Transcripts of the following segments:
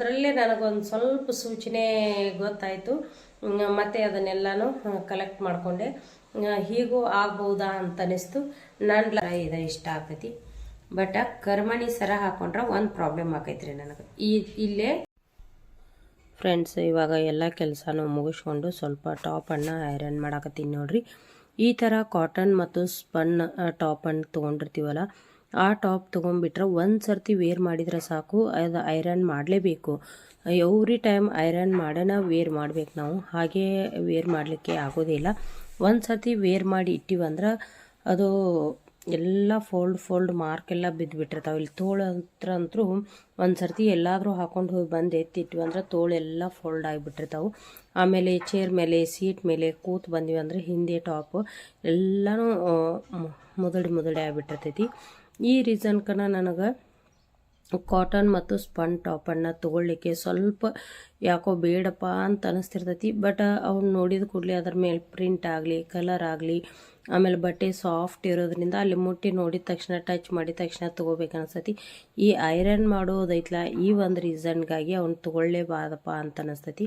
ಸ್ವಲ್ಪದ್ರಲ್ಲೇ ನನಗೊಂದು ಸ್ವಲ್ಪ ಸೂಚನೆ ಗೊತ್ತಾಯಿತು. ಮತ್ತು ಅದನ್ನೆಲ್ಲನೂ ಕಲೆಕ್ಟ್ ಮಾಡಿಕೊಂಡೆ. ಹೀಗೂ ಆಗ್ಬೋದಾ ಅಂತ ಅನಿಸ್ತು ನನ್ನ ಇದು, ಇಷ್ಟ ಆಗ್ತೈತಿ ಬಟ್, ಕರ್ಮಣಿ ಸರ ಹಾಕೊಂಡ್ರೆ ಒಂದು ಪ್ರಾಬ್ಲಮ್ ಆಕೈತ್ರಿ ನನಗೆ. ಈ, ಇಲ್ಲೇ ಫ್ರೆಂಡ್ಸ್ ಇವಾಗ ಎಲ್ಲ ಕೆಲಸನೂ ಮುಗಿಸ್ಕೊಂಡು ಸ್ವಲ್ಪ ಟಾಪನ್ನು ಐರನ್ ಮಾಡಾಕತ್ತೀನಿ ನೋಡ್ರಿ. ಈ ಥರ ಕಾಟನ್ ಮತ್ತು ಸ್ಪನ್ ಟಾಪನ್ನು ತೊಗೊಂಡಿರ್ತೀವಲ್ಲ ಆ ಟಾಪ್ ತೊಗೊಂಡ್ಬಿಟ್ರೆ ಒಂದು ಸರ್ತಿ ವೇರ್ ಮಾಡಿದ್ರೆ ಸಾಕು, ಅದು ಐರನ್ ಮಾಡಲೇಬೇಕು. ಎವ್ರಿ ಟೈಮ್ ಐರನ್ ಮಾಡೋಣ ವೇರ್ ಮಾಡ್ಬೇಕು ನಾವು. ಹಾಗೆ ವೇರ್ ಮಾಡಲಿಕ್ಕೆ ಆಗೋದಿಲ್ಲ ಒಂದು ಸರ್ತಿ ವೇರ್ ಮಾಡಿ ಇಟ್ಟಿವಂದ್ರೆ ಅದು ಎಲ್ಲ ಫೋಲ್ಡ್ ಫೋಲ್ಡ್ ಮಾರ್ಕ್ ಎಲ್ಲ ಬಿದ್ದುಬಿಟ್ಟಿರ್ತಾವೆ ಇಲ್ಲಿ ತೋಳು ಹತ್ರ ಅಂತೂ ಒಂದು ಸರ್ತಿ ಎಲ್ಲಾದರೂ ಹಾಕೊಂಡು ಹೋಗಿ ಬಂದು ಎತ್ತಿಟ್ವಿ ಅಂದ್ರೆ ಎಲ್ಲ ಫೋಲ್ಡ್ ಆಗಿಬಿಟ್ಟಿರ್ತಾವೆ. ಆಮೇಲೆ ಚೇರ್ ಮೇಲೆ ಸೀಟ್ ಮೇಲೆ ಕೂತು ಬಂದ್ವಿ ಅಂದರೆ ಹಿಂದೆ ಟಾಪು ಎಲ್ಲನೂ ಮುದಡಿ ಮುದಡಿ ಆಗಿಬಿಟ್ಟಿರ್ತೈತಿ. ಈ ರೀಸನ್ಕನ ನನಗೆ ಕಾಟನ್ ಮತ್ತು ಸ್ಪನ್ ಟಾಪನ್ನು ತೊಗೊಳ್ಳಿಕ್ಕೆ ಸ್ವಲ್ಪ ಯಾಕೋ ಬೇಡಪ್ಪ ಅಂತ ಅನಿಸ್ತಿರ್ತೈತಿ. ಬಟ್ ಅವ್ನು ನೋಡಿದ ಕೂಡಲೇ ಅದ್ರ ಮೇಲೆ ಪ್ರಿಂಟ್ ಆಗಲಿ ಕಲರ್ ಆಗಲಿ, ಆಮೇಲೆ ಬಟ್ಟೆ ಸಾಫ್ಟ್ ಇರೋದ್ರಿಂದ ಅಲ್ಲಿ ಮುಟ್ಟಿ ನೋಡಿದ ತಕ್ಷಣ ಟಚ್ ಮಾಡಿದ ತಕ್ಷಣ ತೊಗೋಬೇಕು ಅನಿಸ್ತೈತಿ. ಈ ಐರನ್ ಮಾಡೋದೈತ್ಲ, ಈ ಒಂದು ರೀಸನ್ಗಾಗಿ ಅವ್ನು ತೊಗೊಳ್ಳೇಬಾರ್ದಪ್ಪ ಅಂತ ಅನಿಸ್ತೈತಿ.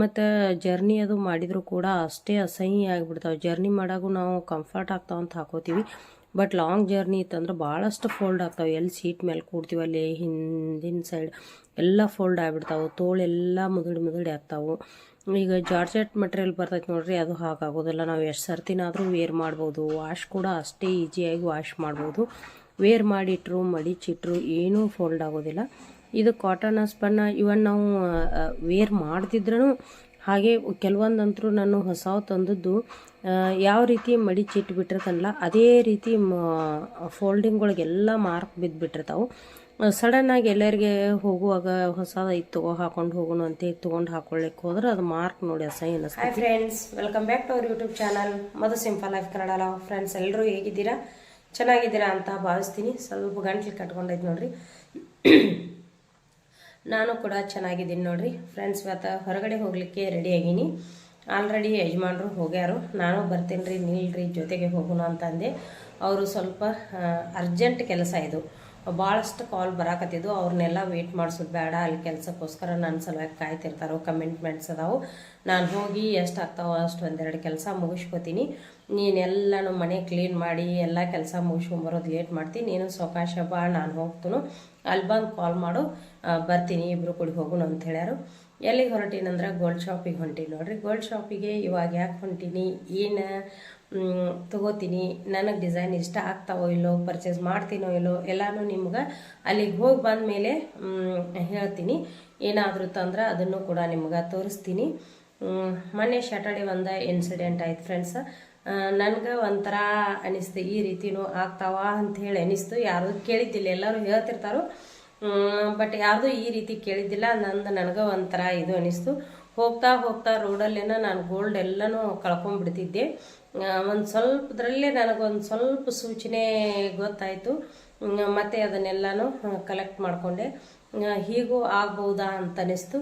ಮತ್ತು ಜರ್ನಿ ಅದು ಮಾಡಿದರೂ ಕೂಡ ಅಷ್ಟೇ ಅಸಹ್ಯ ಆಗಿಬಿಡ್ತಾವೆ. ಜರ್ನಿ ಮಾಡಾಗೂ ನಾವು ಕಂಫರ್ಟ್ ಆಗ್ತಾವಂತ ಹಾಕೋತೀವಿ. ಬಟ್ ಲಾಂಗ್ ಜರ್ನಿ ಇತ್ತಂದ್ರೆ ಭಾಳಷ್ಟು ಫೋಲ್ಡ್ ಆಗ್ತಾವೆ. ಎಲ್ಲಿ ಸೀಟ್ ಮೇಲೆ ಕೂಡ್ತೀವಿ, ಅಲ್ಲಿ ಹಿಂದಿನ ಸೈಡ್ ಎಲ್ಲ ಫೋಲ್ಡ್ ಆಗಿಬಿಡ್ತಾವೆ. ತೋಳೆಲ್ಲ ಮುದುಡಿ ಮುದುಡಿ ಆಗ್ತಾವೆ ಈಗ ಜಾರ್ಜೆಟ್ ಮಟೀರಿಯಲ್ ಬರ್ತೈತೆ ನೋಡ್ರಿ, ಅದು ಹಾಗಾಗೋದಿಲ್ಲ. ನಾವು ಎಷ್ಟು ಸರ್ತಿನಾದರೂ ವೇರ್ ಮಾಡ್ಬೋದು. ವಾಶ್ ಕೂಡ ಅಷ್ಟೇ ಈಸಿಯಾಗಿ ವಾಶ್ ಮಾಡ್ಬೋದು. ವೇರ್ ಮಾಡಿಟ್ರು, ಮಡಿಚಿಟ್ರು, ಏನೂ ಫೋಲ್ಡ್ ಆಗೋದಿಲ್ಲ. ಇದು ಕಾಟನ್ ಸ್ಪನ್ನ ಇವನ್ ನಾವು ವೇರ್ ಮಾಡ್ತಿದ್ರೂ ಹಾಗೆ ಕೆಲವೊಂದಂತರೂ ನಾನು ಹೊಸವು ತಂದದ್ದು ಯಾವ ರೀತಿ ಮಡಿಚಿಟ್ಬಿಟ್ಟಿರ್ತನಲ್ಲ ಅದೇ ರೀತಿ ಫೋಲ್ಡಿಂಗ್ ಒಳಗೆಲ್ಲ ಮಾರ್ಕ್ ಬಿದ್ದುಬಿಟ್ಟಿರ್ತಾವೆ ಸಡನ್ನಾಗಿ ಎಲ್ಲರಿಗೆ ಹೋಗುವಾಗ ಹೊಸ ತಗೋ, ಹಾಕೊಂಡು ಹೋಗೋಣ ಅಂತ ತೊಗೊಂಡು ಹಾಕೊಳ್ಳಿಕ್ಕೆ ಹೋದ್ರೆ ಅದು ಮಾರ್ಕ್ ನೋಡಿ ಅಸಹ್ಯ hi friends welcome back to our YouTube channel Madhu simple life Kannada friends ಎಲ್ಲರೂ ಹೇಗಿದ್ದೀರಾ? ಚೆನ್ನಾಗಿದ್ದೀರಾ ಅಂತ ಭಾವಿಸ್ತೀನಿ. ಸ್ವಲ್ಪ ಗಂಟ್ಲು ಕಟ್ಕೊಂಡೈತೆ ನೋಡ್ರಿ. ನಾನು ಕೂಡ ಚೆನ್ನಾಗಿದ್ದೀನಿ ನೋಡ್ರಿ. ಫ್ರೆಂಡ್ಸ್ ಇವತ್ತು ಹೊರಗಡೆ ಹೋಗಲಿಕ್ಕೆ ರೆಡಿ ಆಗೀನಿ. ಆಲ್ರೆಡಿ ಯಜಮಾನರು ಹೋಗ್ಯಾರು. ನಾನು ಬರ್ತೀನಿ ರೀ ನಿಲ್ರಿ, ಜೊತೆಗೆ ಹೋಗೋಣ ಅಂತಂದೆ ಅವರು ಸ್ವಲ್ಪ ಅರ್ಜೆಂಟ್ ಕೆಲಸ ಇದು. ಭಾಳಷ್ಟು ಕಾಲ್ ಬರಾಕತ್ತಿದ್ದು ಅವ್ರನ್ನೆಲ್ಲ ವೇಟ್ ಮಾಡಿಸೋದು ಬೇಡ. ಅಲ್ಲಿ ಕೆಲಸಕ್ಕೋಸ್ಕರ ನನ್ನ ಸಲುವಾಗಿ ಕಾಯ್ತಿರ್ತಾರೋ ಕಮಿಟ್ಮೆಂಟ್ಸ್ ಅದಾವು. ನಾನು ಹೋಗಿ ಎಷ್ಟು ಆಗ್ತಾವೋ ಅಷ್ಟು ಒಂದೆರಡು ಕೆಲಸ ಮುಗಿಸ್ಕೋತೀನಿ. ನೀನೆಲ್ಲನೂ ಮನೆ ಕ್ಲೀನ್ ಮಾಡಿ, ಎಲ್ಲ ಕೆಲಸ ಮುಗಿಸ್ಕೊಂಬರೋದು ಲೇಟ್ ಮಾಡ್ತೀನಿ. ನೀನು ಸವಕಾಶ ಬಾ, ನಾನು ಹೋಗ್ತೀನಿ. ಅಲ್ಲಿ ಬಂದು ಕಾಲ್ ಮಾಡು. ಬರ್ತೀನಿ ಇಬ್ಬರು ಕೂಡಿ ಹೋಗೋಣ ಅಂತ ಹೇಳ್ಯಾರು. ಎಲ್ಲಿಗೆ ಹೊರಟಿನಂದ್ರೆ? ಗೋಲ್ಡ್ ಶಾಪಿಗೆ ಹೊಂಟೀನಿ ನೋಡ್ರಿ. ಗೋಲ್ಡ್ ಶಾಪಿಗೆ ಇವಾಗ ಯಾಕೆ ಹೊಂಟೀನಿ? ಏನು ತಗೋತೀನಿ? ನನಗೆ ಡಿಸೈನ್ ಇಷ್ಟ ಆಗ್ತಾವೋ ಇಲ್ಲೋ ಪರ್ಚೇಸ್ ಮಾಡ್ತೀನೋ ಇಲ್ಲೋ, ಎಲ್ಲನೂ ನಿಮ್ಗೆ ಅಲ್ಲಿಗೆ ಹೋಗಿ ಬಂದ ಮೇಲೆ ಹೇಳ್ತೀನಿ. ಏನಾದರೂ ತಂದ್ರೆ ಅದನ್ನು ಕೂಡ ನಿಮ್ಗೆ ತೋರಿಸ್ತೀನಿ. ಮೊನ್ನೆ ಸ್ಯಾಟರ್ಡೆ ಒಂದು ಇನ್ಸಿಡೆಂಟ್ ಆಯ್ತು ಫ್ರೆಂಡ್ಸ್ ನನಗೆ ಒಂಥರ ಅನಿಸ್ತು, ಈ ರೀತಿನೂ ಆಗ್ತಾವ ಅಂತ ಹೇಳಿ ಅನಿಸ್ತು. ಯಾರು ಕೇಳಿದ್ದಿಲ್ಲ, ಎಲ್ಲರೂ ಹೇಳ್ತಿರ್ತಾರೋ. ಬಟ್ ಯಾರ್ದು ಈ ರೀತಿ ಕೇಳಿದ್ದಿಲ್ಲ, ನಂದು, ನನಗೆ ಒಂಥರ ಇದು ಅನಿಸ್ತು. ಹೋಗ್ತಾ ಹೋಗ್ತಾ ರೋಡಲ್ಲೇನೋ ನಾನು ಗೋಲ್ಡ್ ಎಲ್ಲನೂ ಕಳ್ಕೊಂಡ್ಬಿಡ್ತಿದ್ದೆ ಒಂದು ಸ್ವಲ್ಪದ್ರಲ್ಲೇ ನನಗೊಂದು ಸ್ವಲ್ಪ ಸೂಚನೆ ಗೊತ್ತಾಯಿತು. ಮತ್ತು ಅದನ್ನೆಲ್ಲನೂ ಕಲೆಕ್ಟ್ ಮಾಡಿಕೊಂಡೆ. ಹೀಗೂ ಆಗ್ಬೋದಾ ಅಂತ ಅನಿಸ್ತು.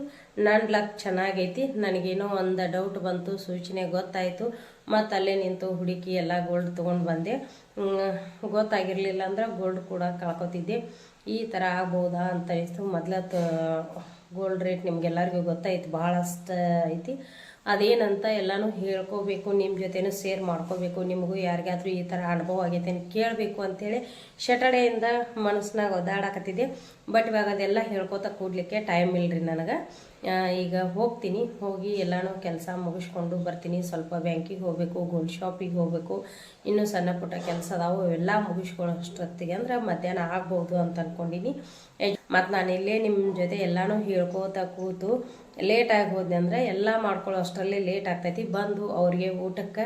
ನನ್ನ ಲಕ್ ಚೆನ್ನಾಗೈತಿ. ನನಗೇನೋ ಒಂದು ಡೌಟ್ ಬಂತು, ಸೂಚನೆ ಗೊತ್ತಾಯಿತು. ಮತ್ತು ಅಲ್ಲೇ ನಿಂತು ಹುಡುಕಿ ಎಲ್ಲ ಗೋಲ್ಡ್ ತೊಗೊಂಡು ಬಂದೆ. ಗೊತ್ತಾಗಿರಲಿಲ್ಲ ಅಂದ್ರೆ ಗೋಲ್ಡ್ ಕೂಡ ಕಳ್ಕೊತಿದ್ದೆ. ಈ ಥರ ಆಗ್ಬೋದಾ ಅಂತ ಅನಿಸ್ತು. ಮೊದ್ಲತ್ತು ಗೋಲ್ಡ್ ರೇಟ್ ನಿಮ್ಗೆಲ್ಲರಿಗೂ ಗೊತ್ತಾಯ್ತು. ಭಾಳಷ್ಟು ಐತಿ. ಅದೇನಂತ ಎಲ್ಲನೂ ಹೇಳ್ಕೋಬೇಕು ನಿಮ್ಮ ಜೊತೆನೂ ಶೇರ್ ಮಾಡ್ಕೋಬೇಕು, ನಿಮಗೂ ಯಾರಿಗಾದ್ರೂ ಈ ಥರ ಅನುಭವ ಆಗೈತೆ ಕೇಳಬೇಕು ಅಂಥೇಳಿ ಶಟರ್ಡೆಯಿಂದ ಮನಸ್ಸಿನಾಗ ಒದ್ದಾಡಕತ್ತಿದ್ದೆ. ಬಟ್ ಇವಾಗ ಅದೆಲ್ಲ ಹೇಳ್ಕೊತ ಕೂಡಲಿಕ್ಕೆ ಟೈಮ್ ಇಲ್ಲರಿ ನನಗೆ. ಈಗ ಹೋಗ್ತೀನಿ, ಹೋಗಿ ಎಲ್ಲನೂ ಕೆಲಸ ಮುಗಿಸ್ಕೊಂಡು ಬರ್ತೀನಿ. ಸ್ವಲ್ಪ ಬ್ಯಾಂಕಿಗೆ ಹೋಗಬೇಕು ಗೋಲ್ಡ್ ಶಾಪಿಗೆ ಹೋಗಬೇಕು. ಇನ್ನೂ ಸಣ್ಣ ಪುಟ್ಟ ಕೆಲಸ ಅದಾವು ಎಲ್ಲ ಮುಗಿಸ್ಕೊಳ್ಳೋಷ್ಟೊತ್ತಿಗೆ ಅಂದ್ರೆ ಮಧ್ಯಾಹ್ನ ಆಗ್ಬೋದು ಅಂತ ಅಂದ್ಕೊಂಡಿನಿ ಮತ್ತು ನಾನು ಇಲ್ಲೇ ನಿಮ್ಮ ಜೊತೆ ಎಲ್ಲನೂ ಹೇಳ್ಕೋತ ಕೂತು ಲೇಟಾಗಿ ಹೋದ್ನಿ ಅಂದ್ರೆ ಎಲ್ಲ ಮಾಡ್ಕೊಳ್ಳೋ ಅಷ್ಟರಲ್ಲಿ ಲೇಟ್ ಆಗ್ತೈತಿ. ಬಂದು ಅವ್ರಿಗೆ ಊಟಕ್ಕೆ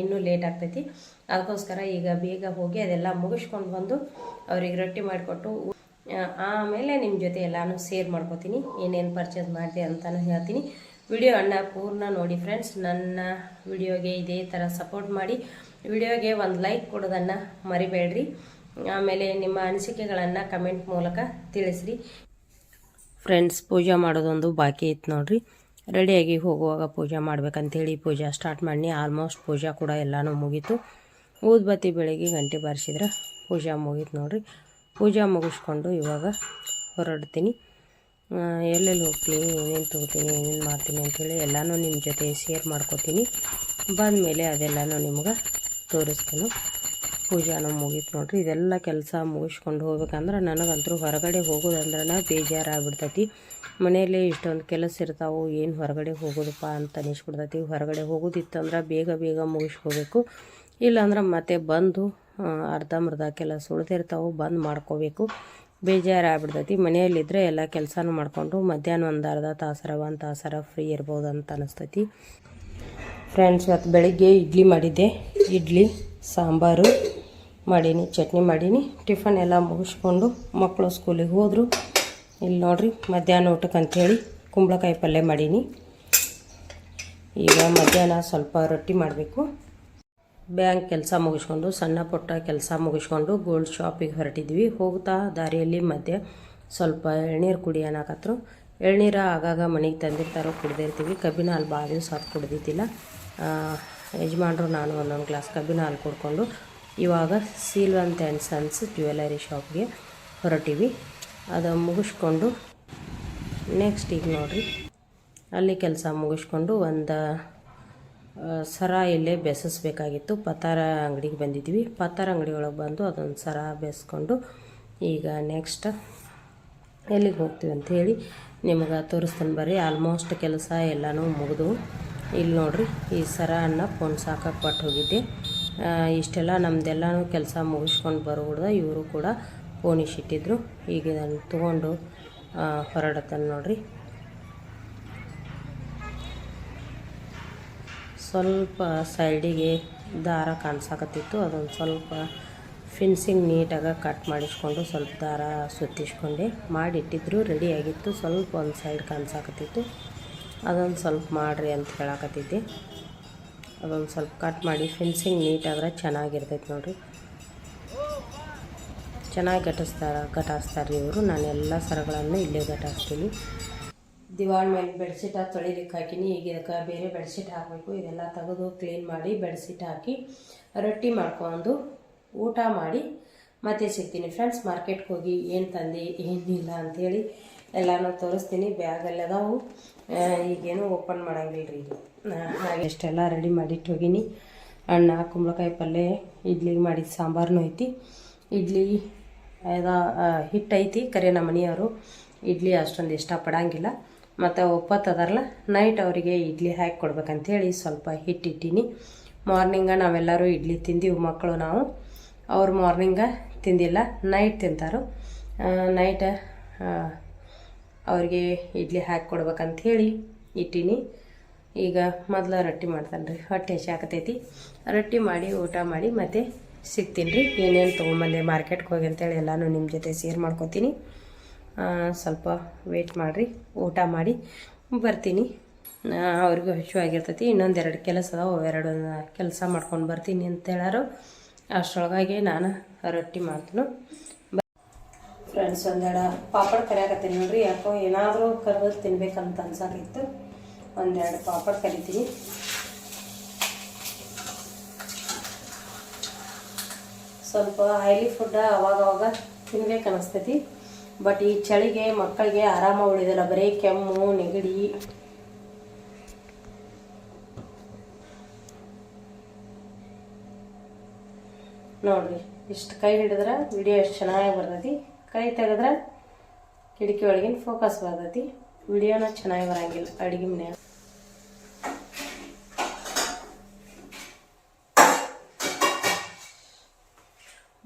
ಇನ್ನೂ ಲೇಟ್ ಆಗ್ತೈತಿ. ಅದಕ್ಕೋಸ್ಕರ ಈಗ ಬೇಗ ಹೋಗಿ ಅದೆಲ್ಲ ಮುಗಿಸ್ಕೊಂಡು ಬಂದು ಅವ್ರಿಗೆ ರೊಟ್ಟಿ ಮಾಡಿಕೊಟ್ಟು ಆಮೇಲೆ ನಿಮ್ಮ ಜೊತೆ ಎಲ್ಲನೂ ಸೇರ್ ಮಾಡ್ಕೋತೀನಿ. ಏನೇನು ಪರ್ಚೇಸ್ ಮಾಡಿದೆ ಅಂತಲೂ ಹೇಳ್ತೀನಿ. ವಿಡಿಯೋ ಅಣ್ಣ ಪೂರ್ಣ ನೋಡಿ ಫ್ರೆಂಡ್ಸ್ ನನ್ನ ವಿಡಿಯೋಗೆ ಇದೇ ಥರ ಸಪೋರ್ಟ್ ಮಾಡಿ. ವಿಡಿಯೋಗೆ ಒಂದು ಲೈಕ್ ಕೊಡೋದನ್ನು ಮರಿಬೇಡ್ರಿ. ಆಮೇಲೆ ನಿಮ್ಮ ಅನಿಸಿಕೆಗಳನ್ನು ಕಮೆಂಟ್ ಮೂಲಕ ತಿಳಿಸ್ರಿ. ಫ್ರೆಂಡ್ಸ್ ಪೂಜೆ ಮಾಡೋದೊಂದು ಬಾಕಿ ಇತ್ತು ನೋಡ್ರಿ. ರೆಡಿಯಾಗಿ ಹೋಗುವಾಗ ಪೂಜೆ ಮಾಡ್ಬೇಕಂತೇಳಿ ಪೂಜೆ ಸ್ಟಾರ್ಟ್ ಮಾಡಿ ಆಲ್ಮೋಸ್ಟ್ ಪೂಜೆ ಕೂಡ ಎಲ್ಲನೂ ಮುಗೀತು. ಊದ್ಬತ್ತಿ ಬೆಳಗ್ಗೆ ಗಂಟೆ ಬಾರಿಸಿದ್ರೆ ಪೂಜೆ ಮುಗೀತು ನೋಡ್ರಿ. ಪೂಜೆ ಮುಗಿಸ್ಕೊಂಡು ಇವಾಗ ಹೊರಡ್ತೀನಿ. ಎಲ್ಲೆಲ್ಲಿ ಹೋಗ್ತೀನಿ, ಏನೇನು ತೊಗೋತೀನಿ, ಏನೇನು ಮಾಡ್ತೀನಿ ಅಂಥೇಳಿ ಎಲ್ಲನೂ ನಿಮ್ಮ ಜೊತೆ ಶೇರ್ ಮಾಡ್ಕೋತೀನಿ. ಬಂದಮೇಲೆ ಅದೆಲ್ಲನೂ ನಿಮ್ಗೆ ತೋರಿಸ್ತೀನಿ. ಪೂಜಾನು ಮುಗೀತು ನೋಡ್ರಿ. ಇದೆಲ್ಲ ಕೆಲಸ ಮುಗಿಸ್ಕೊಂಡು ಹೋಗ್ಬೇಕಂದ್ರೆ ನನಗಂತೂ ಹೊರಗಡೆ ಹೋಗೋದಂದ್ರೆ ಬೇಜಾರಾಗ್ಬಿಡ್ತೈತಿ. ಮನೆಯಲ್ಲೇ ಇಷ್ಟೊಂದು ಕೆಲಸ ಇರ್ತಾವೆ, ಏನು ಹೊರಗಡೆ ಹೋಗೋದಪ್ಪ ಅಂತ ಅನಿಸ್ಬಿಡ್ತೈತಿ. ಹೊರಗಡೆ ಹೋಗೋದಿತ್ತಂದ್ರೆ ಬೇಗ ಬೇಗ ಮುಗಿಸ್ಕೋಬೇಕು. ಇಲ್ಲಾಂದ್ರೆ ಮತ್ತೆ ಬಂದು ಅರ್ಧಂಬರ್ಧ ಕೆಲಸ ಉಳಿದಿರ್ತಾವೆ, ಬಂದ್ ಮಾಡ್ಕೋಬೇಕು. ಬೇಜಾರಾಗ್ಬಿಡ್ತೈತಿ. ಮನೆಯಲ್ಲಿದ್ದರೆ ಎಲ್ಲ ಕೆಲಸನೂ ಮಾಡಿಕೊಂಡು ಮಧ್ಯಾಹ್ನ ಒಂದು ಅರ್ಧ ತಾಸರ ಒಂದು ತಾಸರ ಫ್ರೀ ಇರ್ಬೋದು ಅಂತ ಅನಿಸ್ತೈತಿ. ಫ್ರೆಂಡ್ಸ್ ಇವತ್ತು ಬೆಳಿಗ್ಗೆ ಇಡ್ಲಿ ಮಾಡಿದ್ದೆ. ಇಡ್ಲಿ, ಸಾಂಬಾರು. ಮಾಡೀನಿ, ಚಟ್ನಿ ಮಾಡೀನಿ, ಟಿಫನ್ ಎಲ್ಲ ಮುಗಿಸ್ಕೊಂಡು ಮಕ್ಕಳು ಸ್ಕೂಲಿಗೆ ಹೋದರು. ಇಲ್ಲಿ ನೋಡ್ರಿ, ಮಧ್ಯಾಹ್ನ ಊಟಕ್ಕೆ ಅಂಥೇಳಿ ಕುಂಬಳಕಾಯಿ ಪಲ್ಯ ಮಾಡೀನಿ. ಈಗ ಮಧ್ಯಾಹ್ನ ಸ್ವಲ್ಪ ರೊಟ್ಟಿ ಮಾಡಬೇಕು. ಬ್ಯಾಂಕ್ ಕೆಲಸ ಮುಗಿಸ್ಕೊಂಡು, ಸಣ್ಣ ಪುಟ್ಟ ಕೆಲಸ ಮುಗಿಸ್ಕೊಂಡು ಗೋಲ್ಡ್ ಶಾಪಿಗೆ ಹೊರಟಿದ್ವಿ. ಹೋಗ್ತಾ ದಾರಿಯಲ್ಲಿ ಮಧ್ಯ ಸ್ವಲ್ಪ ಎಳ್ನೀರು ಕುಡಿಯೋಣಾಕತ್ರು ಎಳ್ನೀರು ಆಗಾಗ ಮನೆಗೆ ತಂದಿರ್ತಾರೋ ಕುಡ್ದಿರ್ತೀವಿ ಕಬ್ಬಿನ ಹಾಲು ಭಾಳ ದಿವಸ ಹೊತ್ತು ಕುಡ್ದಿದ್ದಿಲ್ಲ ಯಜಮಾನ್ರು ನಾನು ಒಂದೊಂದು ಗ್ಲಾಸ್ ಕಬ್ಬಿನ ಹಾಲು ಕುಡ್ಕೊಂಡು ಇವಾಗ ಸೀಲ್ವಂತ್ ಆ್ಯಂಡ್ ಸನ್ಸ್ ಜ್ಯುವೆಲರಿ ಶಾಪ್ಗೆ ಹೊರಟಿವಿ. ಅದು ಮುಗಿಸ್ಕೊಂಡು ನೆಕ್ಸ್ಟ್ ಈಗ ನೋಡಿರಿ. ಅಲ್ಲಿ ಕೆಲಸ ಮುಗಿಸ್ಕೊಂಡು ಒಂದು ಸರ ಇಲ್ಲೇ ಬೆಸಸ್ಬೇಕಾಗಿತ್ತು. ಪತ್ತಾರ ಅಂಗಡಿಗೆ ಬಂದಿದ್ವಿ. ಪತ್ತಾರ ಅಂಗಡಿ ಒಳಗೆ ಬಂದು ಅದೊಂದು ಸರ ಬೆಸ್ಕೊಂಡು ಈಗ ನೆಕ್ಸ್ಟ್ ಎಲ್ಲಿಗೆ ಹೋಗ್ತೀವಿ ಅಂತ ಹೇಳಿ ನಿಮಗೆ ತೋರಿಸ್ತಾನೆ ಬರ್ರಿ. ಆಲ್ಮೋಸ್ಟ್ ಕೆಲಸ ಎಲ್ಲನೂ ಮುಗಿದು. ಇಲ್ಲಿ ನೋಡಿರಿ, ಈ ಸರ ಅನ್ನ ಫೋನ್ ಸಾಕಕ್ಕೆ ಕೊಟ್ಟು ಹೋಗಿದ್ದೆ. ಇಷ್ಟೆಲ್ಲ ನಮ್ಮದೆಲ್ಲನೂ ಕೆಲಸ ಮುಗಿಸ್ಕೊಂಡು ಬರೋದ ಇವರು ಕೂಡ ಇಟ್ಟಿದ್ರು ಈಗ ನಾನು ತೊಗೊಂಡು ಹೊರಡತ್ತಾನೆ ನೋಡ್ರಿ. ಸ್ವಲ್ಪ ಸೈಡಿಗೆ ದಾರ ಕಾಣಿಸಾಕತ್ತಿತ್ತು. ಅದೊಂದು ಸ್ವಲ್ಪ ಫಿನ್ಸಿಂಗ್ ನೀಟಾಗಿ ಕಟ್ ಮಾಡಿಸ್ಕೊಂಡು ಸ್ವಲ್ಪ ದಾರ ಸುತ್ತಿಸ್ಕೊಂಡೆ. ಮಾಡಿಟ್ಟಿದ್ರು ರೆಡಿ ಆಗಿತ್ತು. ಸ್ವಲ್ಪ ಒಂದು ಸೈಡ್ ಕಾಣಿಸಾಕತ್ತಿತ್ತು. ಅದೊಂದು ಸ್ವಲ್ಪ ಮಾಡಿರಿ ಅಂತ ಹೇಳಕತ್ತಿದ್ದೆ. ಅದೊಂದು ಸ್ವಲ್ಪ ಕಟ್ ಮಾಡಿ ಫಿನ್ಸಿಂಗ್ ನೀಟಾದ್ರೆ ಚೆನ್ನಾಗಿರ್ತೈತೆ ನೋಡಿರಿ. ಚೆನ್ನಾಗಿ ಗಟ್ಟಿಸ್ತಾರ ರೀ ಇವರು. ನಾನು ಎಲ್ಲ ಸರಗಳನ್ನು ಇಲ್ಲೇ ಗಟ್ಟಿಸ್ತೀನಿ ದಿವಾಳಿ ಮೇಲೆ ಬೆಡ್ಶೀಟ್ ತೊಳಿಲಿಕ್ಕೆ ಹಾಕಿನಿ. ಈಗ ಇದಕ್ಕೆ ಬೇರೆ ಬೆಡ್ಶೀಟ್ ಹಾಕಬೇಕು. ಇದೆಲ್ಲ ತೆಗೆದು ಕ್ಲೀನ್ ಮಾಡಿ ಬೆಡ್ಶೀಟ್ ಹಾಕಿ ರೊಟ್ಟಿ ಮಾಡ್ಕೊಂಡು ಊಟ ಮಾಡಿ ಮತ್ತೆ ಸಿಗ್ತೀನಿ. ಫ್ರೆಂಡ್ಸ್, ಮಾರ್ಕೆಟ್ಗೆ ಹೋಗಿ ಏನು ತಂದೆ, ಏನಿಲ್ಲ ಅಂಥೇಳಿ ಎಲ್ಲನೂ ತೋರಿಸ್ತೀನಿ ಬ್ಯಾಗಲ್ಲಿ ಅದಾವು. ಈಗೇನು ಓಪನ್ ಮಾಡಂಗಿಲ್ಲ ರೀ ಹಾಗೆ ಇಷ್ಟೆಲ್ಲ ರೆಡಿ ಮಾಡಿಟ್ಟು ಹೋಗೀನಿ. ಅಣ್ಣ ಕುಂಬಳಕಾಯಿ ಪಲ್ಯ ಇಡ್ಲಿ ಮಾಡಿದ ಸಾಂಬಾರನು ಐತಿ. ಇಡ್ಲಿ ಅದ ಹಿಟ್ಟು ಐತಿ ಕರೆ ನಮ್ಮ ಮನೆಯವರು. ಇಡ್ಲಿ ಅಷ್ಟೊಂದು ಇಷ್ಟಪಡಂಗಿಲ್ಲ. ಮತ್ತು ಒಪ್ಪತ್ತು ಅದಾರಲ್ಲ ನೈಟ್ ಅವರಿಗೆ ಇಡ್ಲಿ ಹಾಕಿ ಕೊಡ್ಬೇಕಂತೇಳಿ ಸ್ವಲ್ಪ ಹಿಟ್ಟು ಇಟ್ಟೀನಿ. ಮಾರ್ನಿಂಗ ನಾವೆಲ್ಲರೂ ಇಡ್ಲಿ ತಿಂದೀವಿ ಮಕ್ಕಳು ನಾವು. ಅವ್ರು ಮಾರ್ನಿಂಗ ತಿಂದಿಲ್ಲ ನೈಟ್ ತಿಂತಾರು. ನೈಟ್ ಅವ್ರಿಗೆ ಇಡ್ಲಿ ಹಾಕಿ ಕೊಡ್ಬೇಕಂತ ಹೇಳಿ ಇಟ್ಟೀನಿ. ಈಗ ಮೊದಲು ರೊಟ್ಟಿ ಮಾಡ್ತಾನೆ ರೀ ಹೊಟ್ಟೆ ಹೆಚ್ಚಾಕತೈತಿ ರೊಟ್ಟಿ ಮಾಡಿ, ಊಟ ಮಾಡಿ ಮತ್ತೆ ಸಿಗ್ತೀನಿ ರೀ. ಏನೇನು ತೊಗೊಂಬಂದೆ ಮಾರ್ಕೆಟ್ಗೆ ಹೋಗಿ ಅಂತೇಳಿ ಎಲ್ಲನೂ ನಿಮ್ಮ ಜೊತೆ ಶೇರ್ ಮಾಡ್ಕೊತೀನಿ. ಸ್ವಲ್ಪ ವೇಟ್ ಮಾಡಿರಿ. ಊಟ ಮಾಡಿ ಬರ್ತೀನಿ. ಅವ್ರಿಗೂ ಅವ್ರಿಗೂ ಹಸಿವಾಗಿರ್ತೈತಿ ಇನ್ನೊಂದೆರಡು ಕೆಲಸ ಅದಾವ. ಅವೆರಡು ಕೆಲಸ ಮಾಡ್ಕೊಂಡು ಬರ್ತೀನಿ ಅಂತ ಹೇಳಾರು. ಅಷ್ಟರೊಳಗಾಗಿ ನಾನು ರೊಟ್ಟಿ ಮಾಡ್ತೀನಿ. ಫ್ರೆಂಡ್ಸ್ ಒಂದೆಡ ಪಾಪಡ್ ಕರಿಯಾಕತ್ತೀನಿ ನೋಡ್ರಿ. ಯಾಕೋ ಏನಾದರೂ ಕರೆದು ತಿನ್ಬೇಕಂತ ಅನ್ಸಾಕಿತ್ತು. ಒಂದೆರಡು ಪಾಪಡ್ ಕರಿತೀನಿ. ಸ್ವಲ್ಪ ಹೈಲಿ ಫುಡ್ ಅವಾಗ ಅವಾಗ ತಿನ್ಬೇಕು ಅನಿಸ್ತೈತಿ. ಬಟ್ ಈ ಚಳಿಗೆ, ಮಕ್ಕಳಿಗೆ ಆರಾಮ ಉಳಿದಿಲ್ಲ. ಬರೀ ಕೆಮ್ಮು, ನೆಗಡಿ. ನೋಡ್ರಿ, ಇಷ್ಟು ಕೈ ಹಿಡಿದ್ರೆ ವಿಡಿಯೋ ಎಷ್ಟು ಚೆನ್ನಾಗಿ ಬರ್ತೈತಿ. ಕೈ ತೆಗೆದ್ರೆ ಕಿಟಕಿ ಒಳಗಿನ ಫೋಕಸ್ ಬರ್ತೈತಿ. ವಿಡಿಯೋನ ಚೆನ್ನಾಗಿ ಬರಂಗಿಲ್ಲ, ಅಡುಗೆ ಮನೆ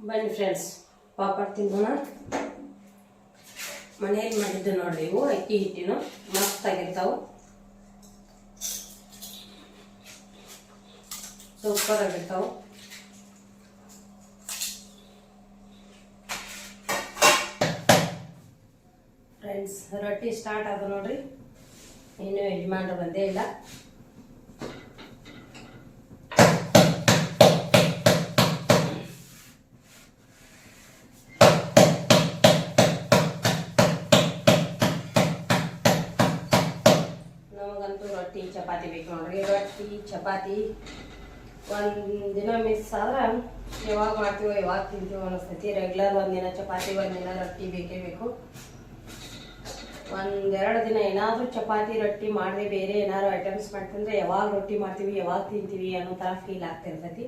ಬನ್ನಿ ಫ್ರೆಂಡ್ಸ್ ಪಾಪಡ್ ತಿನ್ನೋಣ ಮನೆಯಲ್ಲಿ ಮಾಡಿದ್ದು ನೋಡ್ರಿ ಇವು, ಅಕ್ಕಿ ಹಿಟ್ಟಿನ, ಮಸ್ತ್ ಆಗಿರ್ತಾವು. ಸೂಪರ್ ಆಗಿರ್ತಾವು. ಫ್ರೆಂಡ್ಸ್ ರೊಟ್ಟಿ ಸ್ಟಾರ್ಟ್ ಆದ ನೋಡ್ರಿ. ಇನ್ನೂ ಯಜಮಾನ್ರು ಬಂದೇ ಇಲ್ಲ. ನಮಗಂತೂ ರೊಟ್ಟಿ, ಚಪಾತಿ ಬೇಕು ನೋಡ್ರಿ. ರೊಟ್ಟಿ, ಚಪಾತಿ ಒಂದು ದಿನ ಮಿಸ್ ಆದ್ರೆ ಯಾವಾಗ ಮಾಡ್ತೀವೋ, ಯಾವಾಗ ತಿಂತೀವೋ ಅನ್ನಿಸ್ತೈತಿ ರೆಗ್ಯುಲರ್ ಒಂದಿನ ಚಪಾತಿ ಒಂದಿನ ರೊಟ್ಟಿ ಬೇಕೇ ಬೇಕು. ಒಂದೆರಡು ದಿನ ಏನಾದರೂ ಚಪಾತಿ, ರೊಟ್ಟಿ ಮಾಡದೆ ಬೇರೆ ಏನಾದ್ರು ಐಟಮ್ಸ್ ಮಾಡ್ತಂದ್ರೆ ಯಾವಾಗ ರೊಟ್ಟಿ ಮಾಡ್ತೀವಿ, ಯಾವಾಗ ತಿಂತೀವಿ ಅನ್ನೋ ಥರ ಫೀಲ್ ಆಗ್ತಿರ್ತೈತಿ.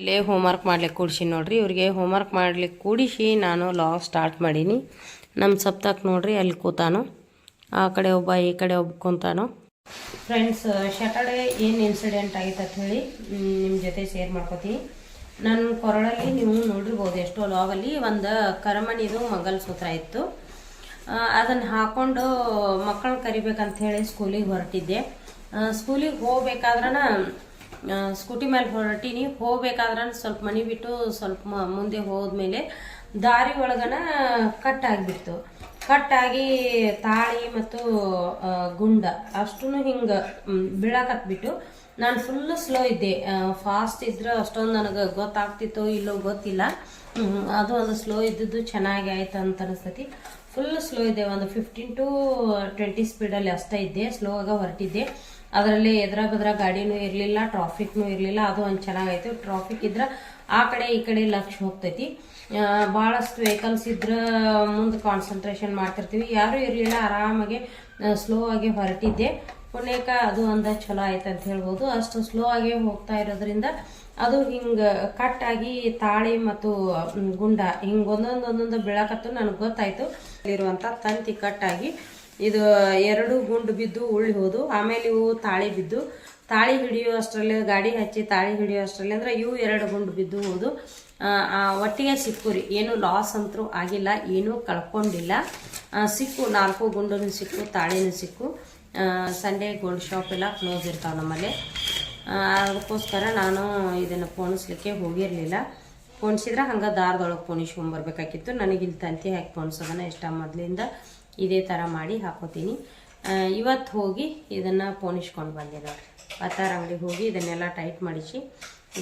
ಇಲ್ಲೇ ಹೋಮ್ವರ್ಕ್ ಮಾಡ್ಲಿಕ್ಕೆ ಕೂಡಿಸಿ ನೋಡ್ರಿ. ಇವ್ರಿಗೆ ಹೋಮ್ವರ್ಕ್ ಮಾಡ್ಲಿಕ್ಕೆ ಕೂಡಿಸಿ ನಾನು ಲಾಗ್ ಸ್ಟಾರ್ಟ್ ಮಾಡೀನಿ. ನಮ್ಮ ಸಪ್ತಕ್ ನೋಡ್ರಿ ಅಲ್ಲಿ ಕೂತಾನು. ಆ ಕಡೆ ಒಬ್ಬ ಈ ಕಡೆ ಒಬ್ಬ ಕೂತಾನು. ಫ್ರೆಂಡ್ಸ್ ಸ್ಯಾಟರ್ಡೆ ಏನು ಇನ್ಸಿಡೆಂಟ್ ಆಗಿತ್ತು ಅಂತ ಹೇಳಿ ನಿಮ್ಮ ಜೊತೆ ಶೇರ್ ಮಾಡ್ಕೋತೀನಿ. ನನ್ನ ಕೊರಳಲ್ಲಿ ನೀವು ನೋಡಿರ್ಬೋದು ಎಷ್ಟೋ ಲಾಗಲ್ಲಿ ಒಂದು ಕರಮಣಿದು ಮಂಗಲಸೂತ್ರ ಇತ್ತು. ಅದನ್ನು ಹಾಕ್ಕೊಂಡು ಮಕ್ಕಳನ್ನ ಕರಿಬೇಕಂತ ಹೇಳಿ ಸ್ಕೂಲಿಗೆ ಹೊರಟಿದ್ದೆ. ಸ್ಕೂಲಿಗೆ ಹೋಗ್ಬೇಕಾದ್ರನ ಆ, ಸ್ಕೂಟಿ ಮೇಲೆ ಹೊರಟೀನಿ. ಹೋಗ್ಬೇಕಾದ್ರೆ ಸ್ವಲ್ಪ ಮನೆ ಬಿಟ್ಟು ಸ್ವಲ್ಪ ಮುಂದೆ ಹೋದ್ಮೇಲೆ ದಾರಿ ಒಳಗನ ಕಟ್ ಆಗಿಬಿಡ್ತು. ಕಟ್ ಆಗಿ ತಾಳಿ ಮತ್ತು ಗುಂಡ ಅಷ್ಟೂ ಹಿಂಗೆ ಬೀಳಾಕತ್ಬಿಟ್ಟು ನಾನು ಫುಲ್ಲು ಸ್ಲೋ ಇದ್ದೆ. ಫಾಸ್ಟ್ ಇದ್ರೆ ಅಷ್ಟೊಂದು ನನಗೆ ಗೊತ್ತಾಗ್ತಿತ್ತೋ ಇಲ್ಲೋ ಗೊತ್ತಿಲ್ಲ. ಅದು ಒಂದು ಸ್ಲೋ ಇದ್ದದ್ದು ಚೆನ್ನಾಗಿ ಆಯ್ತು ಅಂತ ಅನಿಸ್ತತಿ ಫುಲ್ ಸ್ಲೋ ಇದೆ ಒಂದು ಫಿಫ್ಟೀನ್ ಟು ಟ್ವೆಂಟಿ ಸ್ಪೀಡಲ್ಲಿ ಅಷ್ಟೇ ಇದ್ದೆ. ಸ್ಲೋ ಆಗ ಹೊರಟಿದ್ದೆ. ಅದರಲ್ಲಿ ಎದ್ರ ಬದ್ರ ಗಾಡಿನೂ ಇರಲಿಲ್ಲ ಟ್ರಾಫಿಕ್ನು ಇರಲಿಲ್ಲ, ಅದು ಒಂದು ಚೆನ್ನಾಗೈತೆ. ಟ್ರಾಫಿಕ್ ಇದ್ರೆ ಆ ಕಡೆ ಈ ಕಡೆ ಲಕ್ಷ ಹೋಗ್ತೈತಿ. ಭಾಳಷ್ಟು ವೆಹಿಕಲ್ಸ್ ಇದ್ರೆ ಮುಂದೆ ಕಾನ್ಸಂಟ್ರೇಷನ್ ಮಾಡ್ತಿರ್ತೀವಿ. ಯಾರೂ ಇರಲಿಲ್ಲ, ಆರಾಮಾಗಿ ಸ್ಲೋ ಆಗಿ ಹೊರಟಿದ್ದೆ. ಪುಣ್ಯಕ ಅದು ಅಂದ ಚಲೋ ಆಯ್ತು ಅಂತ ಹೇಳ್ಬೋದು. ಅಷ್ಟು ಸ್ಲೋ ಆಗಿ ಹೋಗ್ತಾ ಇರೋದ್ರಿಂದ ಅದು ಹಿಂಗೆ ಕಟ್ ಆಗಿ ತಾಳಿ ಮತ್ತು ಗುಂಡ ಹಿಂಗೆ ಒಂದೊಂದು ಒಂದೊಂದು ಬೀಳಕತ್ತು ನನಗೆ ಗೊತ್ತಾಯ್ತು. ಇರುವಂಥ ತಂತಿ ಕಟ್ ಆಗಿ ಇದು ಎರಡು ಗುಂಡು ಬಿದ್ದು ಉಳ್ಳಿ ಹೋದು, ಆಮೇಲೆ ಇವು ತಾಳಿ ಬಿದ್ದು, ತಾಳಿ ಹಿಡಿಯೋ ಅಷ್ಟರಲ್ಲಿ, ಗಾಡಿ ಹಚ್ಚಿ ತಾಳಿ ಹಿಡಿಯೋ ಅಷ್ಟರಲ್ಲಿ ಅಂದ್ರೆ ಇವು ಎರಡು ಗುಂಡು ಬಿದ್ದು ಹೋದು. ಒಟ್ಟಿಗೆ ಸಿಕ್ಕು ರೀ. ಏನು ಲಾಸ್ ಅಂತೂ ಆಗಿಲ್ಲ, ಏನೂ ಕಳ್ಕೊಂಡಿಲ್ಲ. ಸಿಕ್ಕು, ನಾಲ್ಕು ಗುಂಡೂ ಸಿಕ್ಕು, ತಾಳಿನೂ ಸಿಕ್ಕು. ಸಂಡೇ ಗೋಲ್ಡ್ ಶಾಪ್ ಎಲ್ಲ ಕ್ಲೋಸ್ ಇರ್ತಾವೆ ನಮ್ಮಲ್ಲಿ. ಅದಕ್ಕೋಸ್ಕರ ನಾನು ಇದನ್ನು ಪೋಣಿಸ್ಲಿಕ್ಕೆ ಹೋಗಿರಲಿಲ್ಲ. ಪೋಣಿಸಿದ್ರೆ ಹಂಗೆ ದಾರದೊಳಗೆ ಪೋಣಿಸ್ಕೊಂಬರ್ಬೇಕಾಗಿತ್ತು ನನಗಿಲ್ಲಿ ತಂತಿ ಹಾಕಿ ಪೋಣಿಸೋದನ್ನ ಇಷ್ಟ ಮೊದಲಿಂದ. ಇದೇ ಥರ ಮಾಡಿ ಹಾಕೋತೀನಿ. ಇವತ್ತು ಹೋಗಿ ಇದನ್ನು ಪೋಣಿಸ್ಕೊಂಡು ಬಂದೆ ನೋಡ್ರಿ ಪತ್ತಾರ ಅಂಗಡಿಗೆ ಹೋಗಿ ಇದನ್ನೆಲ್ಲ ಟೈಟ್ ಮಾಡಿಸಿ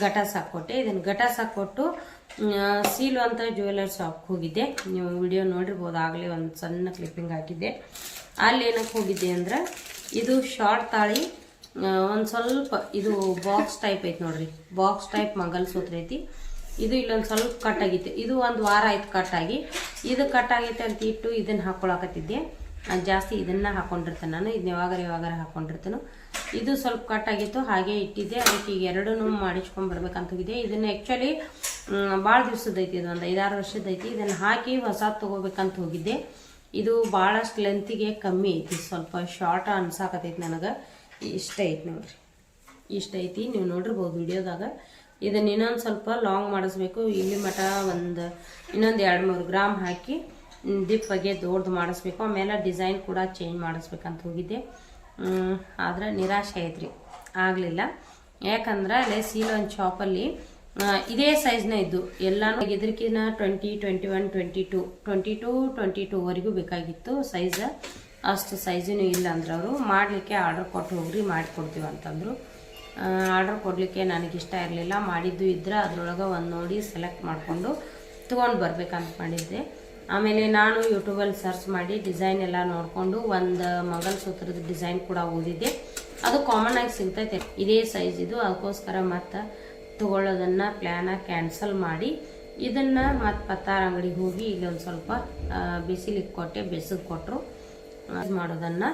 ಗಟಾಸ್ ಹಾಕ್ಕೊಟ್ಟೆ ಇದನ್ನು ಗಟಾಸ್ ಹಾಕ್ಕೊಟ್ಟು ಸೀಲು ಅಂತ ಜ್ಯುವೆಲರ್ ಶಾಪ್ಗೆ ಹೋಗಿದ್ದೆ ನೀವು ವಿಡಿಯೋ ನೋಡಿರ್ಬೋದು, ಆಗಲೇ ಒಂದು ಸಣ್ಣ ಕ್ಲಿಪ್ಪಿಂಗ್ ಹಾಕಿದ್ದೆ. ಅಲ್ಲಿ ಏನಕ್ಕೆ ಹೋಗಿದ್ದೆ ಅಂದ್ರೆ ಇದು ಶಾರ್ಟ್ ತಾಳಿ ಒಂದು ಸ್ವಲ್ಪ ಇದು ಬಾಕ್ಸ್ ಟೈಪ್ ಐತೆ ನೋಡ್ರಿ. ಬಾಕ್ಸ್ ಟೈಪ್ ಮಂಗಲಸೂತ್ರ ಐತಿ. ಇದು ಇಲ್ಲೊಂದು ಸ್ವಲ್ಪ ಕಟ್ ಆಗಿತ್ತು. ಇದು ಒಂದು ವಾರ ಆಯ್ತು ಕಟ್ ಆಗಿ. ಇದು ಕಟ್ ಆಗೈತೆ ಅಂತ ಇಟ್ಟು ಇದನ್ನ ಹಾಕೊಳಕತ್ತಿದ್ದೆ. ನಾನು ಜಾಸ್ತಿ ಇದನ್ನ ಹಾಕೊಂಡಿರ್ತೇನೆ ನಾನು. ಇದನ್ನ ಯಾವಾಗಾರ ಯಾವಾಗಾರ ಹಾಕೊಂಡಿರ್ತೇನೆ. ಇದು ಸ್ವಲ್ಪ ಕಟ್ ಆಗಿತ್ತು. ಹಾಗೆ ಇಟ್ಟಿದ್ದೆ. ಅದಕ್ಕೆ ಈಗ ಎರಡೂ ಮಾಡಿಸ್ಕೊಂಡ್ ಬರ್ಬೇಕಂತ ಹೋಗಿದ್ದೆ. ಇದನ್ನ ಆ್ಯಕ್ಚುಲಿ ಭಾಳ ದಿವ್ಸದೈತಿ ಇದು ಒಂದು ಐದಾರು ವರ್ಷದೈತಿ ಇದನ್ನು ಹಾಕಿ ಹೊಸ ತೊಗೋಬೇಕಂತ ಹೋಗಿದ್ದೆ. ಇದು ಭಾಳಷ್ಟು ಲೆಂತಿಗೆ ಕಮ್ಮಿ ಐತಿ. ಸ್ವಲ್ಪ ಶಾರ್ಟ್ ಅನ್ಸಾಕತೈತಿ ನನಗೆ. ಇಷ್ಟ ಐತಿ ನೋಡ್ರಿ. ಇಷ್ಟ ಐತಿ. ನೀವು ನೋಡಿರ್ಬೋದು ವಿಡಿಯೋದಾಗ. ಇದನ್ನ ಇನ್ನೊಂದು ಸ್ವಲ್ಪ ಲಾಂಗ್ ಮಾಡಿಸ್ಬೇಕು. ಇಲ್ಲಿ ಮಟ ಒಂದು ಇನ್ನೊಂದು ಎರಡು ಮೂರು ಗ್ರಾಮ್ ಹಾಕಿ ದಿಪ್ಪಗೆ ದೊಡ್ದು ಮಾಡಿಸ್ಬೇಕು. ಆಮೇಲೆ ಡಿಸೈನ್ ಕೂಡ ಚೇಂಜ್ ಮಾಡಿಸ್ಬೇಕಂತ ಹೋಗಿದ್ದೆ. ಆದರೆ ನಿರಾಶೆ ಐತ್ರಿ ಆಗಲಿಲ್ಲ. ಯಾಕಂದ್ರೆ ಅಲ್ಲೇ ಸೀಲೊಂದು ಶಾಪಲ್ಲಿ ಇದೇ ಸೈಜ್ನ ಇದ್ದು. ಎಲ್ಲಾನು ಇದಕ್ಕಿನ twenty twenty one twenty two twenty two twenty ಟೂವರೆಗೂ ಬೇಕಾಗಿತ್ತು ಸೈಜ್ ಅಷ್ಟು ಸೈಜಿನೂ ಇಲ್ಲ ಅಂದ್ರೆ ಅವರು ಮಾಡಲಿಕ್ಕೆ ಆರ್ಡರ್ ಕೊಟ್ಟು ಹೋಗ್ರಿ ಮಾಡಿಕೊಡ್ತೀವಿ ಅಂತಂದರು. ಆರ್ಡರ್ ಕೊಡಲಿಕ್ಕೆ ನನಗಿಷ್ಟ ಇರಲಿಲ್ಲ. ಮಾಡಿದ್ದು ಇದ್ರೆ ಅದ್ರೊಳಗೆ ಒಂದು ನೋಡಿ ಸೆಲೆಕ್ಟ್ ಮಾಡಿಕೊಂಡು ತೊಗೊಂಡು ಬರಬೇಕಂತ ಮಾಡಿದ್ದೆ. ಆಮೇಲೆ ನಾನು ಯೂಟ್ಯೂಬಲ್ಲಿ ಸರ್ಚ್ ಮಾಡಿ ಡಿಸೈನ್ ಎಲ್ಲ ನೋಡಿಕೊಂಡು ಒಂದು ಮಂಗಲಸೂತ್ರದ ಡಿಸೈನ್ ಕೂಡ ಓದಿದ್ದೆ. ಅದು ಕಾಮನ್ ಆಗಿ ಸಿಗ್ತೈತೆ. ಇದೇ ಸೈಜ್ ಇದು, ಅದಕ್ಕೋಸ್ಕರ ಮತ್ತು ತಗೊಳ್ಳೋದನ್ನು ಪ್ಲ್ಯಾನ ಕ್ಯಾನ್ಸಲ್ ಮಾಡಿ ಇದನ್ನು ಮತ್ತು ಪತ್ತಾರ ಅಂಗಡಿಗೆ ಹೋಗಿ ಇಲ್ಲೊಂದು ಸ್ವಲ್ಪ ಬಿಸಿಲಿಗೆ ಕೊಟ್ಟೆ, ಬೆಸಗೆ ಕೊಟ್ಟರು ಮಾಡೋದನ್ನು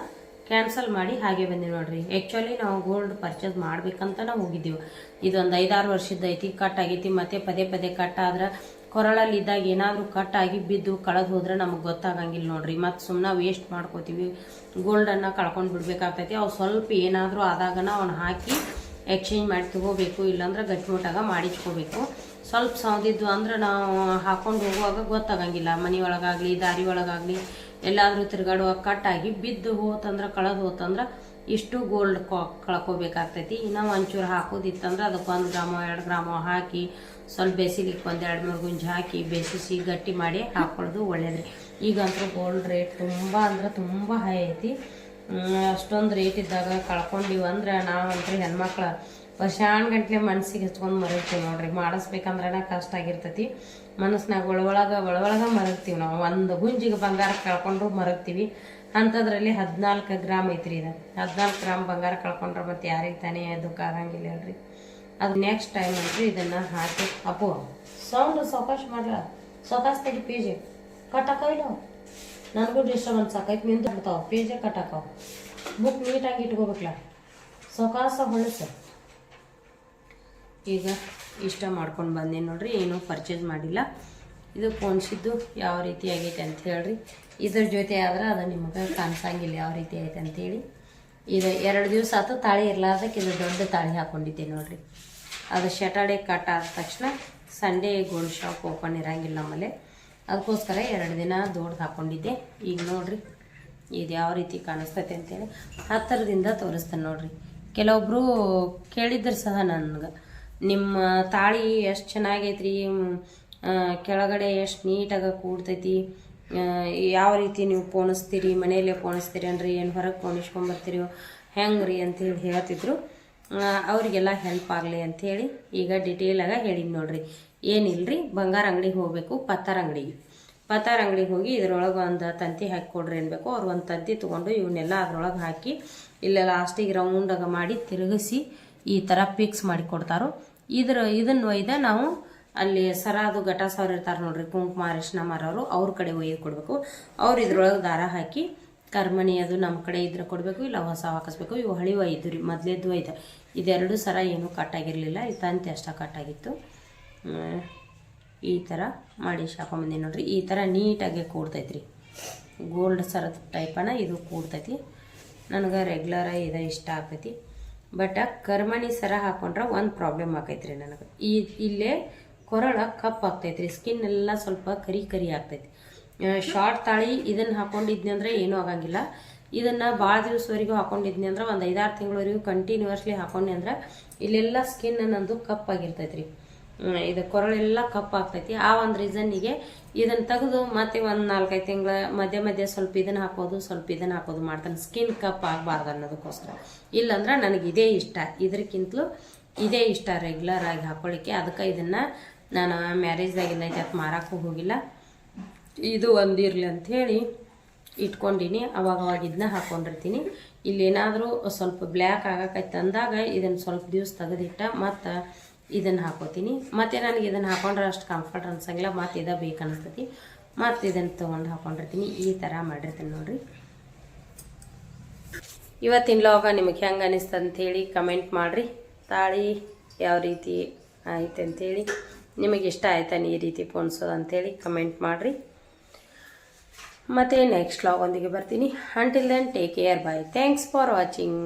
ಕ್ಯಾನ್ಸಲ್ ಮಾಡಿ ಹಾಗೆ ಬಂದಿ ನೋಡ್ರಿ. ಆ್ಯಕ್ಚುಲಿ ನಾವು ಗೋಲ್ಡ್ ಪರ್ಚೇಸ್ ಮಾಡ್ಬೇಕಂತ ನಾವು ಹೋಗಿದ್ದೀವಿ. ಇದೊಂದು ಐದಾರು ವರ್ಷದ ಐತಿ ಕಟ್ ಆಗೈತಿ, ಮತ್ತೆ ಪದೇ ಪದೇ ಕಟ್ ಆದ್ರೆ ಕೊರಳಲ್ಲಿ ಇದ್ದಾಗ ಏನಾದರೂ ಕಟ್ ಆಗಿ ಬಿದ್ದು ಕಳೆದು ಹೋದ್ರೆ ನಮಗೆ ಗೊತ್ತಾಗಂಗಿಲ್ಲ ನೋಡ್ರಿ. ಮತ್ತು ಸುಮ್ಮನೆ ವೇಸ್ಟ್ ಮಾಡ್ಕೋತೀವಿ. ಗೋಲ್ಡನ್ನು ಕಳ್ಕೊಂಡು ಬಿಡ್ಬೇಕಾಗ್ತೈತಿ. ಅವು ಸ್ವಲ್ಪ ಏನಾದರೂ ಆದಾಗನ ಅವನು ಹಾಕಿ ಎಕ್ಸ್ಚೇಂಜ್ ಮಾಡಿ ತಗೋಬೇಕು, ಇಲ್ಲಾಂದ್ರೆ ಗಟ್ಟಿಮುಟ್ಟಾಗ ಮಾಡಿಸ್ಕೋಬೇಕು ಸ್ವಲ್ಪ ಸೌದಿದ್ದು ಅಂದ್ರೆ ನಾವು ಹಾಕೊಂಡು ಹೋಗುವಾಗ ಗೊತ್ತಾಗಂಗಿಲ್ಲ. ಮನೆ ಒಳಗಾಗಲಿ ದಾರಿ ಒಳಗಾಗಲಿ ಎಲ್ಲಾದರೂ ಕಟ್ ಕಟ್ಟಾಗಿ ಬಿದ್ದು ಹೋತಂದ್ರೆ, ಕಳೆದು ಹೋತಂದ್ರೆ ಇಷ್ಟು ಗೋಲ್ಡ್ ಕಳ್ಕೊಬೇಕಾಗ್ತೈತಿ. ಇನ್ನು ಒಂಚೂರು ಹಾಕೋದಿತ್ತಂದ್ರೆ ಅದಕ್ಕೆ ಒಂದು ಗ್ರಾಮ, ಎರಡು ಗ್ರಾಮ ಹಾಕಿ ಸ್ವಲ್ಪ ಬೇಸಿಲಿಕ್ಕೆ ಒಂದು ಎರಡು ಮೂರು ಗುಂಜಿ ಹಾಕಿ ಬೇಸಿಸಿ ಗಟ್ಟಿ ಮಾಡಿ ಹಾಕೊಳ್ಳೋದು ಒಳ್ಳೇದ್ರಿ. ಈಗಂತೂ ಗೋಲ್ಡ್ ರೇಟ್ ತುಂಬ ಅಂದ್ರೆ ತುಂಬ ಹೈ ಐತಿ. ಅಷ್ಟೊಂದು ರೇಟ್ ಇದ್ದಾಗ ಕಳ್ಕೊಂಡಿವಿ ಅಂದ್ರೆ ನಾವಂತೂ ಹೆಣ್ಮಕ್ಳು ವರ್ಷಾನ್ಗಂಟ್ಲೆ ಮನ್ಸಿಗೆ ಹಚ್ಕೊಂಡು ಮರಿತೀವಿ ನೋಡ್ರಿ. ಮಾಡಿಸ್ಬೇಕಂದ್ರೆ ಕಷ್ಟ ಆಗಿರ್ತೈತಿ. ಮನಸ್ನಾಗ ಒಳಗೊಳಗ ಒಳಗೊಳಗ ಮರಗ್ತೀವಿ ನಾವು. ಒಂದು ಗುಂಜಿಗೆ ಬಂಗಾರ ಕಳ್ಕೊಂಡ್ರು ಮರಗ್ತೀವಿ. ಅಂಥದ್ರಲ್ಲಿ ಹದಿನಾಲ್ಕು ಗ್ರಾಮ್ ಐತ್ರಿ ಇದು. ಹದಿನಾಲ್ಕು ಗ್ರಾಮ್ ಬಂಗಾರ ಕಳ್ಕೊಂಡ್ರೆ ಮತ್ತೆ ಯಾರಿಗೆ ತಾನೇ ದುಃಖ ಆಗಂಗಿಲ್ಲ ಹೇಳ್ರಿ. ಅದು ನೆಕ್ಸ್ಟ್ ಟೈಮ್ ಅಂತ್ರಿ ಇದನ್ನು ಹಾಕಿ ಅಪ್ಪು. ಸೌಂಡ್ ಸಾವಕಾಶ ಮಾಡ್ಲ. ಸಾವಕಾಶ ತೆಗಿ ಪೇಜ್ ಇಲ್ಲ ನನಗೂ ಡಿಸ್ಟರ್ಬೆನ್ಸ್ ಸಾಕೈತೆ ನಿಂತು ಬಿಡ್ತಾವ. ಪೇಜೆ ಕಟ್ಟಾಕವ ಬುಕ್ ನೀಟಾಗಿ ಇಟ್ಕೋಬೇಕಲ್ಲ ಸಾವಕಾಶ ಹೊಳಸ. ಈಗ ಇಷ್ಟ ಮಾಡ್ಕೊಂಡು ಬಂದೆ ನೋಡ್ರಿ, ಏನೂ ಪರ್ಚೇಸ್ ಮಾಡಿಲ್ಲ. ಇದು ಪೋಣಿಸಿದ್ದು ಯಾವ ರೀತಿ ಆಗೈತೆ ಅಂತ ಹೇಳ್ರಿ. ಇದ್ರ ಜೊತೆ ಆದ್ರೆ ಅದು ನಿಮಗೆ ಕಾಣಿಸಂಗಿಲ್ಲ ಯಾವ ರೀತಿ ಐತೆ ಅಂತೇಳಿ ಇದು ಎರಡು ದಿವಸ ಆತು ತಾಳಿ ಇರ್ಲಾರ್ದಕ್ಕೆ ಇದು ದೊಡ್ಡ ತಾಳಿ ಹಾಕೊಂಡಿದ್ದೆ ನೋಡ್ರಿ. ಅದು ಶಟರ್ಡೇ ಕಟ್ ಆದ ತಕ್ಷಣ ಸಂಡೇ ಗೋಲ್ಡ್ ಶಾಪ್ ಓಪನ್ ಇರಂಗಿಲ್ಲ ನಮ್ಮಲ್ಲಿ. ಅದಕ್ಕೋಸ್ಕರ ಎರಡು ದಿನ ದೊಡ್ಡದು ಹಾಕೊಂಡಿದ್ದೆ. ಈಗ ನೋಡ್ರಿ, ಇದು ಯಾವ ರೀತಿ ಕಾಣಿಸ್ತೈತೆ ಅಂತೇಳಿ ಹತ್ತಿರದಿಂದ ತೋರಿಸ್ತೇನೆ ನೋಡ್ರಿ. ಕೆಲವೊಬ್ಬರು ಕೇಳಿದ್ರು ಸಹ ನನಗೆ. ನಿಮ್ಮ ತಾಳಿ ಎಷ್ಟು ಚೆನ್ನಾಗೈತ್ರಿ ಕೆಳಗಡೆ ಎಷ್ಟು ನೀಟಾಗಿ ಕೂಡ್ತೈತಿ ಯಾವ ರೀತಿ ನೀವು ಪೋಣಿಸ್ತೀರಿ, ಮನೆಯಲ್ಲೇ ಪೋಣಿಸ್ತೀರಿ ಅನ್ರಿ ಏನು ಹೊರಗೆ ಪೋಣಿಸ್ಕೊಂಬರ್ತೀರಿ ಹೆಂಗೆ ರೀ ಅಂತೇಳಿ ಹೇಳ್ತಿದ್ರು. ಅವರಿಗೆಲ್ಲ ಹೆಲ್ಪ್ ಆಗಲಿ ಅಂಥೇಳಿ ಈಗ ಡಿಟೇಲಾಗಿ ಹೇಳಿದ್ ನೋಡ್ರಿ. ರೀ ಬಂಗಾರ ಅಂಗಡಿಗೆ ಹೋಗಬೇಕು, ಪತ್ತಾರ ಅಂಗಡಿಗೆ. ಪತ್ತಾರ ಅಂಗಡಿಗೆ ಹೋಗಿ ಇದ್ರೊಳಗೆ ಒಂದು ತಂತಿ ಹಾಕಿ ಕೊಡ್ರಿ ಅನ್ಬೇಕು. ಅವ್ರು ಒಂದು ತಂತಿ ತೊಗೊಂಡು ಇವನ್ನೆಲ್ಲ ಅದ್ರೊಳಗೆ ಹಾಕಿ ಇಲ್ಲೆಲ್ಲ ಲಾಸ್ಟಿಗೆ ರೌಂಡಾಗ ಮಾಡಿ ತಿರುಗಿಸಿ ಈ ಥರ ಫಿಕ್ಸ್ ಮಾಡಿ ಕೊಡ್ತಾರೋ. ಇದ್ರ ಇದನ್ನು ಒಯ್ದ ನಾವು ಅಲ್ಲಿ ಸರ ಅದು ಘಟ ಸಾವಿರ ಇರ್ತಾರೆ ನೋಡ್ರಿ, ಕುಂಕುಮ ಅರಿಶಿನ ಮಾರೋರು ಅವ್ರ ಕಡೆ ಒಯ್ದು ಕೊಡಬೇಕು. ಅವ್ರು ಇದ್ರೊಳಗೆ ದಾರ ಹಾಕಿ ಕರ್ಮಣಿ ಅದು ನಮ್ಮ ಕಡೆ ಇದ್ರೆ ಕೊಡಬೇಕು, ಇಲ್ಲ ಹೊಸ ಹಾಕಿಸ್ಬೇಕು. ಇವು ಹಳಿ ಒಯ್ದು ರೀ ಮೊದಲೇದ್ದು ಒಯ್ದ. ಇದೆರಡು ಸರ ಏನು ಕಟ್ಟಾಗಿರಲಿಲ್ಲ, ಈ ತಂತಿ ಅಷ್ಟ ಕಟ್ಟಾಗಿತ್ತು. ಈ ಥರ ಮಾಡಿ ಶಾಕೊಂಬಂದಿ ನೋಡ್ರಿ. ಈ ಥರ ನೀಟಾಗಿ ಕೂಡ್ತೈತ್ರಿ. ಗೋಲ್ಡ್ ಸರದ ಟೈಪನ ಇದು ಕೂಡ್ತೈತಿ. ನನಗೆ ರೆಗ್ಯುಲರ ಇದು ಇಷ್ಟ ಆಗ್ತೈತಿ. ಬಟ್ ಕರ್ಮಣಿ ಸರ ಹಾಕೊಂಡ್ರೆ ಒಂದು ಪ್ರಾಬ್ಲಮ್ ಆಕೈತ್ರಿ ನನಗೆ. ಈ ಇಲ್ಲೇ ಕೊರಳ ಕಪ್ ಆಗ್ತೈತ್ರಿ ಸ್ಕಿನ್ ಎಲ್ಲ ಸ್ವಲ್ಪ ಕರಿ ಕರಿ ಆಗ್ತೈತಿ. ಶಾರ್ಟ್ ತಾಳಿ ಇದನ್ನು ಹಾಕೊಂಡಿದ್ನಿ ಅಂದ್ರೆ ಏನೂ ಆಗಂಗಿಲ್ಲ. ಇದನ್ನು ಭಾಳ ದಿವಸವರೆಗೂ ಹಾಕೊಂಡಿದ್ನಿ ಅಂದ್ರೆ ಒಂದು ಐದಾರು ತಿಂಗಳವರೆಗೂ ಕಂಟಿನ್ಯೂಸ್ಲಿ ಹಾಕೊಂಡೆ ಅಂದ್ರೆ ಇಲ್ಲೆಲ್ಲ ಸ್ಕಿನ್ ನಂದು ಕಪ್ ಆಗಿರ್ತೈತ್ರಿ. ಹ್ಮ್, ಇದು ಕೊರಳೆಲ್ಲ ಕಪ್ ಆಗ್ತೈತಿ ಆ ಒಂದು ರೀಸನ್ನಿಗೆ ಇದನ್ನ ತೆಗೆದು ಮತ್ತೆ ಒಂದು ನಾಲ್ಕೈದು ತಿಂಗಳ ಮಧ್ಯೆ ಮಧ್ಯೆ ಸ್ವಲ್ಪ ಇದನ್ನ ಹಾಕೋದು, ಸ್ವಲ್ಪ ಇದನ್ನ ಹಾಕೋದು ಮಾಡ್ತಾನೆ. ಸ್ಕಿನ್ ಕಪ್ ಆಗಬಾರ್ದು ಅನ್ನೋದಕ್ಕೋಸ್ಕರ. ಇಲ್ಲಂದ್ರೆ ನನಗೆ ಇದೇ ಇಷ್ಟ. ಇದಕ್ಕಿಂತಲೂ ಇದೇ ಇಷ್ಟ ರೆಗ್ಯುಲರ್ ಆಗಿ ಹಾಕೊಳ್ಳಿಕ್ಕೆ ಅದಕ್ಕೆ ಇದನ್ನು ನಾನು ಮ್ಯಾರೇಜ್ದಾಗಿಲ್ಲ ಜೊತೆ ಮಾರಕ್ಕೂ ಹೋಗಿಲ್ಲ. ಇದು ಒಂದಿರಲಿ ಅಂಥೇಳಿ ಇಟ್ಕೊಂಡಿನಿ. ಅವಾಗ ಅವಾಗ ಇದನ್ನ ಹಾಕೊಂಡಿರ್ತೀನಿ. ಇಲ್ಲೇನಾದರೂ ಸ್ವಲ್ಪ ಬ್ಲ್ಯಾಕ್ ಆಗಕೈತೆ ಅಂದಾಗ ಇದನ್ನು ಸ್ವಲ್ಪ ದಿವಸ ತೆಗೆದಿಟ್ಟ ಮತ್ತು ಇದನ್ನು ಹಾಕೋತೀನಿ. ಮತ್ತು ನನಗೆ ಇದನ್ನು ಹಾಕೊಂಡ್ರೆ ಅಷ್ಟು ಕಂಫರ್ಟ್ ಅನ್ಸಂಗಿಲ್ಲ. ಮತ್ತು ಇದ ಬೇಕು ಅನಿಸ್ತೈತಿ ಮತ್ತು ಇದನ್ನು ತೊಗೊಂಡು ಹಾಕೊಂಡಿರ್ತೀನಿ. ಈ ಥರ ಮಾಡಿರ್ತೀನಿ ನೋಡಿರಿ. ಇವತ್ತಿನ ಲಾಗ ನಿಮಗೆ ಹೆಂಗೆ ಅನಿಸ್ತು ಅಂಥೇಳಿ ಕಮೆಂಟ್ ಮಾಡಿರಿ. ತಾಳಿ ಯಾವ ರೀತಿ ಆಯ್ತು ಅಂಥೇಳಿ ನಿಮಗೆ ಇಷ್ಟ ಆಯ್ತಾನೆ ಈ ರೀತಿ ಪೋಣಿಸೋದು ಅಂಥೇಳಿ ಕಮೆಂಟ್ ಮಾಡಿರಿ. ಮತ್ತು ನೆಕ್ಸ್ಟ್ ಲಾಗ್ ಒಂದಿಗೆ ಬರ್ತೀನಿ. Until then take care bye thanks for watching